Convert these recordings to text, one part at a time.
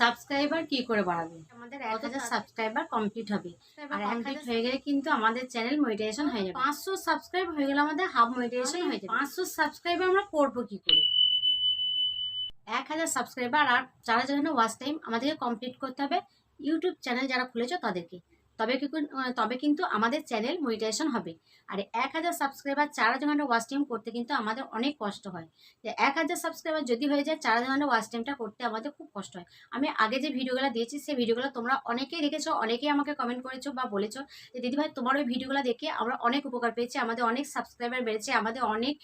Subscriber কি করে বাড়াবে? আমাদের এক হাজার সাবস্ক্রাইবার কমপ্লিট হবে। আর কমপ্লিট হয়ে গেলে কিন্তু আমাদের চ্যানেল মনিটাইজেশন হয়ে যাবে। পাঁচশো সাবস্ক্রাইব হয়ে গেলে আমাদের হাফ মনিটাইজেশন হয়ে যাবে। পাঁচশো সাবস্ক্রাইবার আমরা করব কি করে? এক হাজার সাবস্ক্রাইবার আর চার হাজার ওয়াচ টাইম আমাদেরকে কমপ্লিট করতে হবে ইউটিউব চ্যানেল যারা খুলেছ তাদেরকে। তবে তবে কিন্তু আমাদের চ্যানেল মনিটাইজেশন হবে। আর এক হাজার সাবস্ক্রাইবার চার হাজার ঘণ্টা ওয়াচ টাইম করতে কিন্তু আমাদের অনেক কষ্ট হয়। যে এক হাজার সাবস্ক্রাইবার যদি হয়ে যায়, চার হাজার ঘণ্টা ওয়াচ টাইমটা করতে আমাদের খুব কষ্ট হয়। আমি আগে যে ভিডিওগুলো দিয়েছি, সেই ভিডিওগুলো তোমরা অনেকেই দেখেছ, অনেকেই আমাকে কমেন্ট করেছ বা বলেছ যে দিদিভাই তোমার ওই ভিডিওগুলো দেখে আমরা অনেক উপকার পেয়েছি, আমাদের অনেক সাবস্ক্রাইবার বেড়েছে, আমাদের অনেক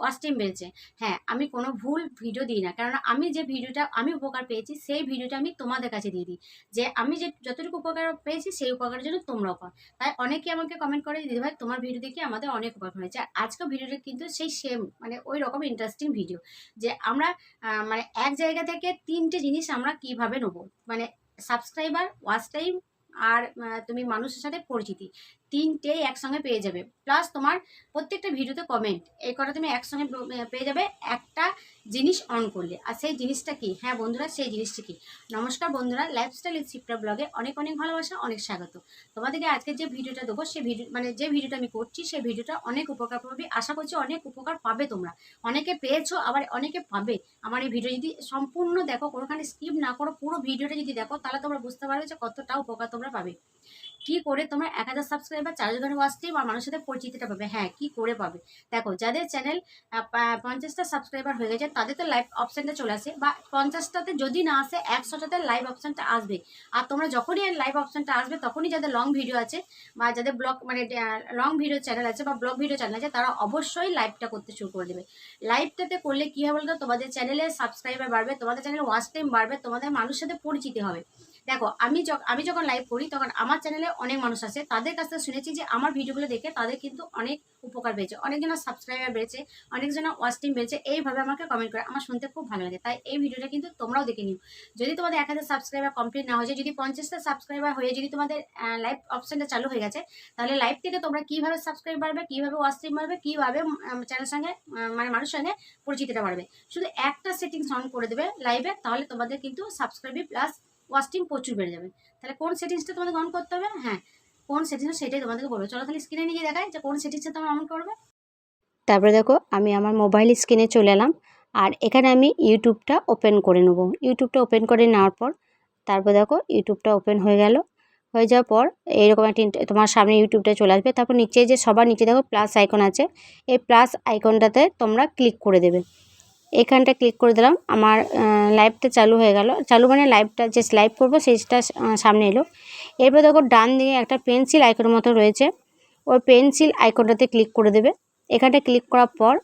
ওয়াচ টাইম বেড়েছে। হ্যাঁ আমি কোনো ভুল ভিডিও দিই না। কারণ আমি যে ভিডিওটা, আমি উপকার পেয়েছি, সেই ভিডিওটা আমি তোমাদের কাছে দিয়ে দিই। যে আমি যে যতটুকু উপকার পেয়েছি, সেই উপকারের জন্য তোমরাও পাও তাই অনেকে আমাকে কমেন্ট করে দিদিভাই তোমার ভিডিও দেখে আমাদের অনেক উপকার হয়েছে। আর আজকের ভিডিওটা কিন্তু সেই সেম মানে ওই রকম ইন্টারেস্টিং ভিডিও যে আমরা মানে এক জায়গা থেকে তিনটে জিনিস আমরা কীভাবে নেব? মানে সাবস্ক্রাইবার ওয়াচ টাইম আর তুমি মানুষের সাথে পরিচিতি, তিনটেই একসঙ্গে পেয়ে যাবে। প্লাস তোমার প্রত্যেকটা ভিডিওতে কমেন্ট এই কটা তুমি একসঙ্গে পেয়ে যাবে। একটা জিনিস অন করলে। আর সেই জিনিসটা কি? হ্যাঁ বন্ধুরা, সেই জিনিসটা কি? নমস্কার বন্ধুরা লাইফস্টাইল শিপ্রা ব্লগে অনেক অনেক ভালোবাসা, অনেক স্বাগত। তোমাদেরকে আজকে যে ভিডিওটা দেবো সেই ভিডিও মানে যে ভিডিওটা আমি করছি সেই ভিডিওটা অনেক উপকার পাবে। আশা করছি অনেক উপকার পাবে তোমরা। অনেকে পেয়েছ, আবার অনেকে পাবে। আমার এই ভিডিও যদি সম্পূর্ণ দেখো, কোনোখানে স্কিপ না করো, পুরো ভিডিওটা যদি দেখো, তাহলে তোমরা বুঝতে পারবে যে কতটা উপকার তোমরা পাবে। কি করে তোমরা এক হাজার সাবস্ক্রাইবার চার হাজার ওয়াচ টাইম আর মানুষের সাথে পরিচিতিটা পাবে। হ্যাঁ কি করে পাবে? দেখো, যাদের চ্যানেল পঞ্চাশটা সাবস্ক্রাইবার হয়ে গেছে তাদের তো লাইভ অপশানটা চলে আসে, বা পঞ্চাশটাতে যদি না আসে, একশোটাতে লাইভ অপশানটা আসবে। আর তোমরা যখনই লাইভ অপশানটা আসবে, তখনই যাদের লং ভিডিও আছে, বা যাদের ব্লগ মানে লং ভিডিও চ্যানেল আছে, বা ব্লগ ভিডিও চ্যানেল আছে, তারা অবশ্যই লাইভটা করতে শুরু করে দেবে। লাইভটাতে করলে কী হবে বলতো? তোমাদের চ্যানেলে সাবস্ক্রাইবার বাড়বে, তোমাদের চ্যানেলে ওয়াচ টাইম বাড়বে, তোমাদের মানুষের সাথে পরিচিতি হবে। দেখো, আমি আমি যখন লাইভ করি, তখন আমার চ্যানেলে অনেক মানুষ আছে, তাদের কাছ থেকে শুনেছি যে আমার ভিডিওগুলো দেখে তাদের কিন্তু অনেক উপকার পেয়েছে। অনেকজনের সাবস্ক্রাইবার বেড়েছে অনেকজনের ওয়াচ টাইম বেড়েছে, এইভাবে আমাকে কমেন্ট করে, আমার শুনতে খুব ভালো লাগে। তাই এই ভিডিওটা কিন্তু তোমরাও দেখে নিও। যদি তোমাদের এক হাজার সাবস্ক্রাইবার কমপ্লিট না হয়েছে যদি পঞ্চাশটা সাবস্ক্রাইবার হয়ে যদি তোমাদের লাইভ অপশানটা চালু হয়ে গেছে, তাহলে লাইভ থেকে তোমরা কীভাবে সাবস্ক্রাইব বাড়বে, কীভাবে ওয়াচ টাইম বাড়বে, কীভাবে চ্যানেলের সঙ্গে মানে মানুষের সঙ্গে পরিচিতিটা বাড়বে। শুধু একটা সেটিংস অন করে দেবে লাইভে তাহলে তোমাদের কিন্তু সাবস্ক্রাইবি প্লাস ওয়াচ টাইম প্রচুর বেড়ে যাবে। তাহলে কোন সেটিংসটা তোমাদের অন করতে হবে? হ্যাঁ কোন সেটিংস সেটাই তোমাদেরকে বলব। চলো তাহলে স্ক্রিনে নিয়ে দেখায় যে কোন সেটিংসটা তোমরা অন করবে। তারপরে দেখো, আমি আমার মোবাইল স্ক্রিনে চলে এলাম। আর এখানে আমি ইউটিউবটা ওপেন করে নেব। ইউটিউবটা ওপেন করে নেওয়ার পর, তারপর দেখো ইউটিউবটা ওপেন হয়ে গেল। হয়ে যাওয়ার পর, এইরকম একটা তোমার সামনে ইউটিউবটা চলে আসবে। তারপর নিচে যে সবার নিচে দেখো প্লাস আইকন আছে। এই প্লাস আইকনটাতে তোমরা ক্লিক করে দেবে। এখানটা ক্লিক করে দিলাম। আমার লাইভটা চালু হয়ে গেল। চালু মানে লাইভটা যে লাইভ করব সেইটা সামনে এলো। এরপর দেখো ডান দিকে একটা পেন্সিল আইকনের মতো রয়েছে। ওই পেন্সিল আইকনটাতে ক্লিক করে দেবে। এখানটা ক্লিক করার পর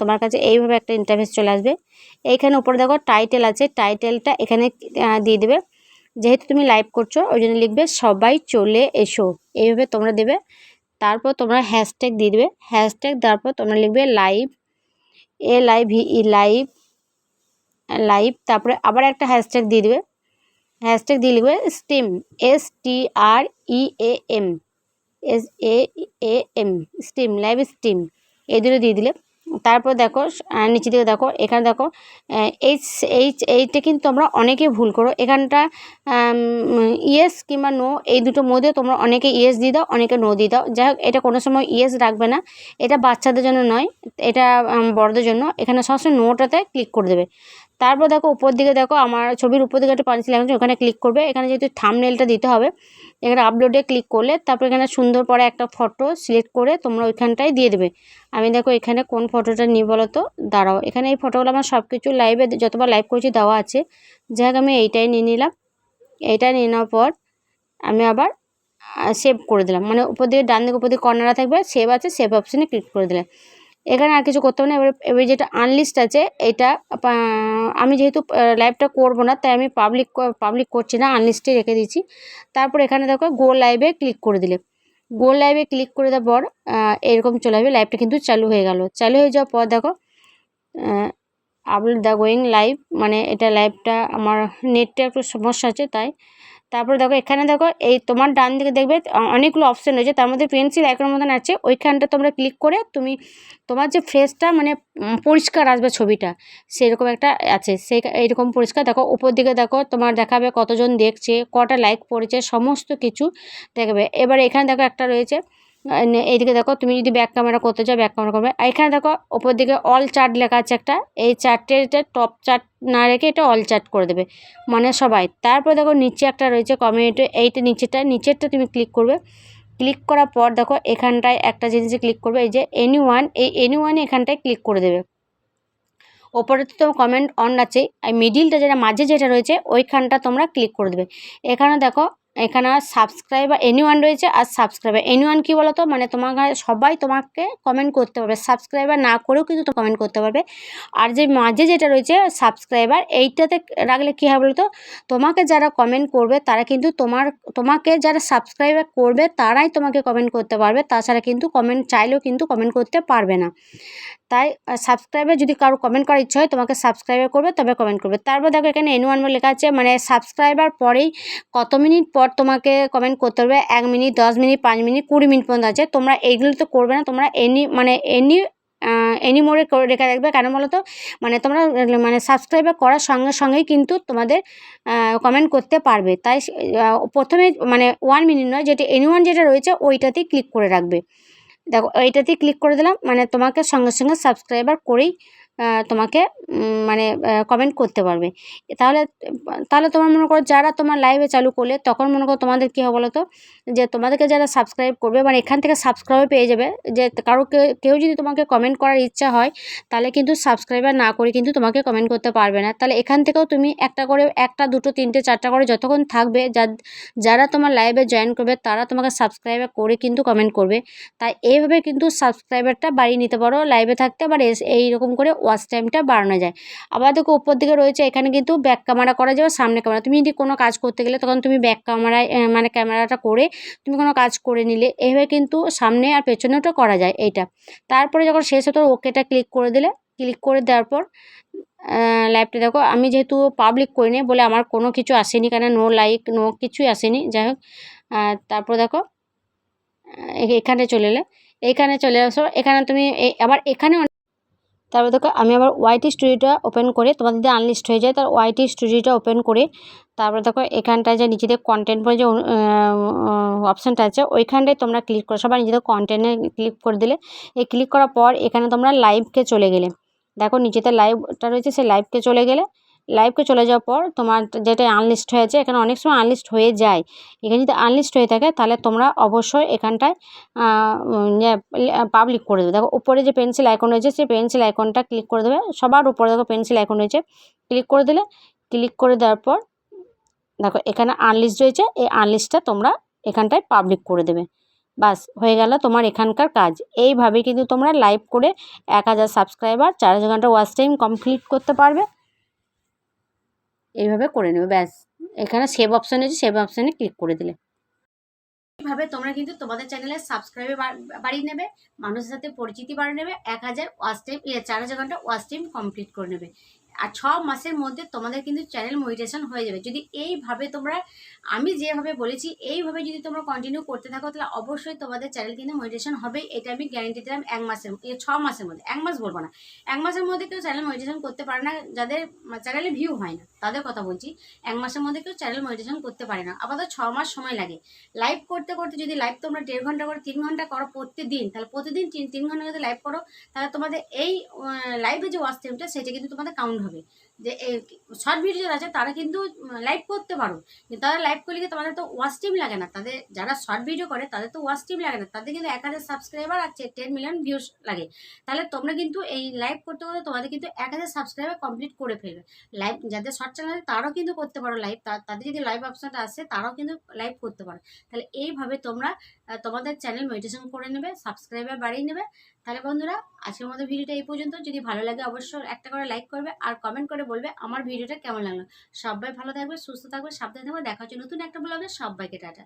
তোমার কাছে এইভাবে একটা ইন্টারফেস চলে আসবে। এইখানে উপরে দেখো টাইটেল আছে। টাইটেলটা এখানে দিয়ে দেবে। যেহেতু তুমি লাইভ করছ, ওই জন্য লিখবে, সবাই চলে এসো। এইভাবে তোমরা দেবে। তারপর তোমরা হ্যাশট্যাগ দিয়ে দেবে। হ্যাশট্যাগ দেওয়ার পর তোমরা লিখবে লাইভ এ লাইভ ই লাইভ লাইভ তারপরে আবার একটা হ্যাশট্যাগ দিয়ে দেবে। হ্যাশট্যাগ দিয়ে লিখবে stream S T R E A M S A A M stream live stream এই দুটো দিয়ে দিলে তারপর দেখো নিচে দিকে দেখো, এখানে দেখো এইচ এইচ, এইটা কিন্তু আমরা অনেকে ভুল করো। এখানটা ইয়েস কিংবা নো, এই দুটো মধ্যে তোমরা অনেকে ইয়েস দিয়ে দাও, অনেকে নো দিয়ে দাও। যাই হোক, এটা কোনো সময় ইয়েস রাখবে না। এটা বাচ্চাদের জন্য নয়, এটা বড়দের জন্য। এখানে সবসময় নোটাতে ক্লিক করে দেবে। তারপর দেখো উপর দিকে দেখো আমার ছবির উপর দিকে একটা পাঞ্চিল আছে, ওখানে ক্লিক করবে। এখানে যেহেতু থামনেলটা দিতে হবে, এখানে আপলোডে ক্লিক করলে তারপর এখানে সুন্দর পরে একটা ফটো সিলেক্ট করে তোমরা ওইখানটায় দিয়ে দেবে। আমি দেখো এখানে কোন ফটোটা নিই বলো তো দাঁড়াও, এখানে এই ফটোগুলো আমার সব কিছু লাইভে যতবার লাইভ করেছি দেওয়া আছে। যাই হোক, আমি এইটাই নিয়ে নিলাম। এইটা নিয়ে নেওয়ার পর আমি আবার সেভ করে দিলাম। মানে উপর দিকে ডান দিকে, উপর দিকে কর্নারে থাকবে সেভ আছে সেভ অপশানে ক্লিক করে দিলে। এখানে আর কিছু করতে হবে না। এবার এবার যেটা আনলিস্ট আছে, এটা আমি যেহেতু লাইভটা করব না, তাই আমি পাবলিক পাবলিক করছি না আনলিস্টে রেখে দিচ্ছি তারপর এখানে দেখো গো লাইভে ক্লিক করে দিলে। গো লাইভে ক্লিক করে দেওয়ার পর এরকম চলে আসবে লাইভটা কিন্তু চালু হয়ে গেল। চালু হয়ে যাওয়ার পর দেখো আপলোড দ্য গোয়িং লাইভ মানে এটা লাইভটা আমার নেটটা একটু সমস্যা আছে, তাই তারপরে দেখো, এখানে দেখো, এই তোমার ডান দিকে দেখবে অনেকগুলো অপশান রয়েছে। তার মধ্যে পেন্সিল একের মতন আছে, ওইখানটা তোমরা ক্লিক করে তুমি তোমার যে ফ্রেসটা মানে পরিষ্কার আসবে ছবিটা, সেরকম একটা আছে। সেই, এইরকম পরিষ্কার। দেখো, উপর দিকে দেখো, তোমার দেখাবে কতজন দেখছে, কটা লাইক পড়েছে, সমস্ত কিছু দেখবে। এবার এখানে দেখো একটা রয়েছে এইদিকে দেখো, তুমি যদি ব্যাক ক্যামেরা করতে চাও ব্যাক ক্যামেরা করবে। এখানে দেখো, ওপর দিকে অল চার্ট লেখা আছে একটা। এই চার্টের এটা টপ চার্ট না রেখে এটা অল চার্ট করে দেবে মানে সবাই। তারপর দেখো, নিচে একটা রয়েছে কমিউনিটি এইটা নিচেটা নিচেরটা তুমি ক্লিক করবে। ক্লিক করার পর দেখো, এখানটায় একটা জিনিসে ক্লিক করবে, এই যে এনি ওয়ান এই এনি ওয়ানে এখানটায় ক্লিক করে দেবে। ওপরে তো তোমার কমেন্ট অন আছে। আর মিডিলটা যেটা, মাঝে যেটা রয়েছে, ওইখানটা তোমরা ক্লিক করে দেবে। এখানে দেখো এখানে সাবস্ক্রাইবার এনি ওয়ান রয়েছে, আর সাবস্ক্রাইবার এনি ওয়ান কী বলো তো মানে তোমার সবাই তোমাকে কমেন্ট করতে পারবে। সাবস্ক্রাইবার না করেও কিন্তু তো কমেন্ট করতে পারবে। আর যে মাঝে যেটা রয়েছে সাবস্ক্রাইবার এইটাতে রাখলে কী হবে বলো তো তোমাকে যারা কমেন্ট করবে, তারা কিন্তু তোমার, তোমাকে যারা সাবস্ক্রাইবার করবে, তারাই তোমাকে কমেন্ট করতে পারবে। তাছাড়া কিন্তু কমেন্ট চাইলেও কিন্তু কমেন্ট করতে পারবে না। তাই সাবস্ক্রাইবার যদি কারও কমেন্ট করার ইচ্ছা হয়, তোমাকে সাবস্ক্রাইবার করবে, তবে কমেন্ট করবে। তারপর দেখো এখানে এন ওয়ান লেখা আছে মানে সাবস্ক্রাইবার পরেই কত মিনিট পর তোমাকে কমেন্ট করতে হবে, এক মিনিট, দশ মিনিট, পাঁচ মিনিট, কুড়ি মিনিট পর্যন্ত আছে। তোমরা এইগুলো তো করবে না, তোমরা এনি মানে এনি এনি মোড়ে রেখে রাখবে কেন বলো তো? মানে তোমরা মানে সাবস্ক্রাইবার করার সঙ্গে সঙ্গেই কিন্তু তোমাদের কমেন্ট করতে পারবে। তাই প্রথমে মানে ওয়ান মিনিট নয়, যেটা এনি ওয়ান যেটা রয়েছে, ওইটাতেই ক্লিক করে রাখবে। দেখো, এইটাতেই ক্লিক করে দিলাম মানে তোমাকে সঙ্গে সঙ্গে সাবস্ক্রাইবার করেই তোমাকে মানে কমেন্ট করতে পারবে। তাহলে তাহলে তোমার মনে করো যারা তোমার লাইভে চালু করলে, তখন মনে করো তোমাদের কী হবে বলো তো যে তোমাদেরকে যারা সাবস্ক্রাইব করবে মানে এখান থেকে সাবস্ক্রাইব পেয়ে যাবে। যে কারও কেউ যদি তোমাকে কমেন্ট করার ইচ্ছা হয়, তাহলে কিন্তু সাবস্ক্রাইবার না করে কিন্তু তোমাকে কমেন্ট করতে পারবে না। তাহলে এখান থেকেও তুমি একটা করে, একটা, দুটো, তিনটে, চারটা করে যতক্ষণ থাকবে যারা তোমার লাইভে জয়েন করবে, তারা তোমাকে সাবস্ক্রাইবার করে কিন্তু কমেন্ট করবে। তাই এইভাবে কিন্তু সাবস্ক্রাইবারটা বাড়িয়ে নিতে পারো লাইভে থাকতে এস- এইরকম করে ওয়াচ টাইমটা বাড়ানো যায়। আবার দেখো উপর দিকে রয়েছে, এখানে কিন্তু ব্যাক ক্যামেরা করা যাবে সামনে ক্যামেরা তুমি যদি কোনো কাজ করতে গেলে তখন তুমি ব্যাক ক্যামেরায় মানে ক্যামেরাটা করে তুমি কোনো কাজ করে নিলে এইভাবে কিন্তু সামনে আর পেছনেওটা করা যায় এইটা। তারপরে যখন শেষ হতো ওকেটা ক্লিক করে দিলে ক্লিক করে দেওয়ার পর লাইভটা দেখো, আমি যেহেতু পাবলিক করিনি বলে আমার কোনো কিছু আসেনি কেন নো লাইক নো কিছুই আসেনি, যাই হোক। তারপর দেখো এখানে চলে এলে এইখানে চলে আসো এখানে তুমি আবার এখানে তারপর দেখো, আমি আবার ওয়াইটি স্টুডিওটা ওপেন করে তোমাদের যদি আনলিস্ট হয়ে যায়। তার ওয়াইটি স্টুডিওটা ওপেন করে তারপর দেখো, এখানটায় যে নিজেদের কন্টেন্ট বলে যে অপশানটা আছে, ওইখানটায় তোমরা ক্লিক করো। সবাই নিজেদের কন্টেন্টে ক্লিক করে দিলে। এই ক্লিক করার পর এখানে তোমরা লাইভকে চলে গেলে। দেখো, নিজেদের লাইভটা রয়েছে সে লাইভকে চলে গেলে লাইভকে চলে যাওয়ার পর তোমার যেটা আনলিস্ট হয়েছে, এখানে অনেক সময় আনলিস্ট হয়ে যায়। এখানে যদি আনলিস্ট হয়ে থাকে, তাহলে তোমরা অবশ্যই এখানটায় পাবলিক করে দেবে। দেখো, উপরে যে পেন্সিল আইকন রয়েছে, সেই পেন্সিল আইকনটা ক্লিক করে দেবে। সবার উপরে দেখো পেন্সিল আইকন রয়েছে ক্লিক করে দিলে ক্লিক করে দেওয়ার পর, দেখো, এখানে আনলিস্ট রয়েছে, এই আনলিস্টটা তোমরা এখানটায় পাবলিক করে দেবে। বাস, হয়ে গেল তোমার এখানকার কাজ। এইভাবে কিন্তু তোমরা লাইভ করে এক হাজার সাবস্ক্রাইবার চার হাজার ঘণ্টা ওয়াচ টাইম কমপ্লিট করতে পারবে। এইভাবে করে নেবে, ব্যাস। এখানে সেভ অপশান আছে সেভ অপশানে ক্লিক করে দিলে। এইভাবে তোমরা কিন্তু তোমাদের চ্যানেলে সাবস্ক্রাইবে বাড়িয়ে নেবে, মানুষের সাথে পরিচিতি বাড়িয়ে নেবে, এক হাজার ওয়াচ টাইম চার হাজার ঘণ্টা ওয়াচ টাইম কমপ্লিট করে নেবে। আর ছ মাসের মধ্যে তোমাদের কিন্তু চ্যানেল মনিটেশন হয়ে যাবে। যদি এইভাবে তোমরা, আমি যেভাবে বলেছি, এইভাবে যদি তোমরা কন্টিনিউ করতে থাকো, তাহলে অবশ্যই তোমাদের চ্যানেল কিন্তু মনিটেশন হবে এটা আমি গ্যারেন্টি দিলাম এক মাসের ছ মাসের মধ্যে। এক মাস বলব না। এক মাসের মধ্যে কেউ চ্যানেল মনিটেশন করতে পারে না। যাদের চ্যানেলে ভিউ হয় না, তাদের কথা বলছি। এক মাসের মধ্যে কেউ চ্যানেল মনিটেশন করতে পারে না। আপাতত ছ মাস সময় লাগে। লাইভ করতে করতে যদি লাইভ তোমরা দেড় ঘণ্টা করে, তিন ঘণ্টা করো প্রতিদিন, তাহলে প্রতিদিন তিন তিন ঘণ্টা যদি লাইভ করো, তাহলে তোমাদের এই লাইভে যে ওয়াচ টাইমটা সেটা কিন্তু তোমাদের কাউন্ট হবে। যে শর্ট ভিডিও আছে, তারা কিন্তু লাইভ করতে পারো। কিন্তু তারা লাইভ করলে তোমাদের তো ওয়াচ টাইম লাগে না। তাদের যারা শর্ট ভিডিও করে, তাদের তো ওয়াচ টাইম লাগে না। তাদের কিন্তু এক হাজার সাবস্ক্রাইবার আর টেন মিলিয়ন ভিউস লাগে। তাহলে তোমরা কিন্তু এই লাইভ করতে করতে তোমাদের কিন্তু এক হাজার সাবস্ক্রাইবার কমপ্লিট করে ফেলবে। লাইভ যাদের শর্ট চ্যানেল আছে, তারাও কিন্তু করতে পারো লাইভ তাদের যদি লাইভ অপশনটা আসে, তারাও কিন্তু লাইভ করতে পারো। তাহলে এইভাবে তোমরা তোমাদের চ্যানেল মেডিটেশন করে নেবে সাবস্ক্রাইবার বাড়িয়ে নেবে। তাহলে বন্ধুরা, আজকের মতো ভিডিওটা এই পর্যন্ত। যদি ভালো লাগে, অবশ্যই একটা করে লাইক করবে। আর কমেন্ট করে বলবে আমার ভিডিওটা কেমন লাগল। সবাই ভালো থাকবে, সুস্থ থাকবে, সাবধানে থাকবে। দেখা হচ্ছে নতুন একটা ব্লগে সবাইকে টাটা।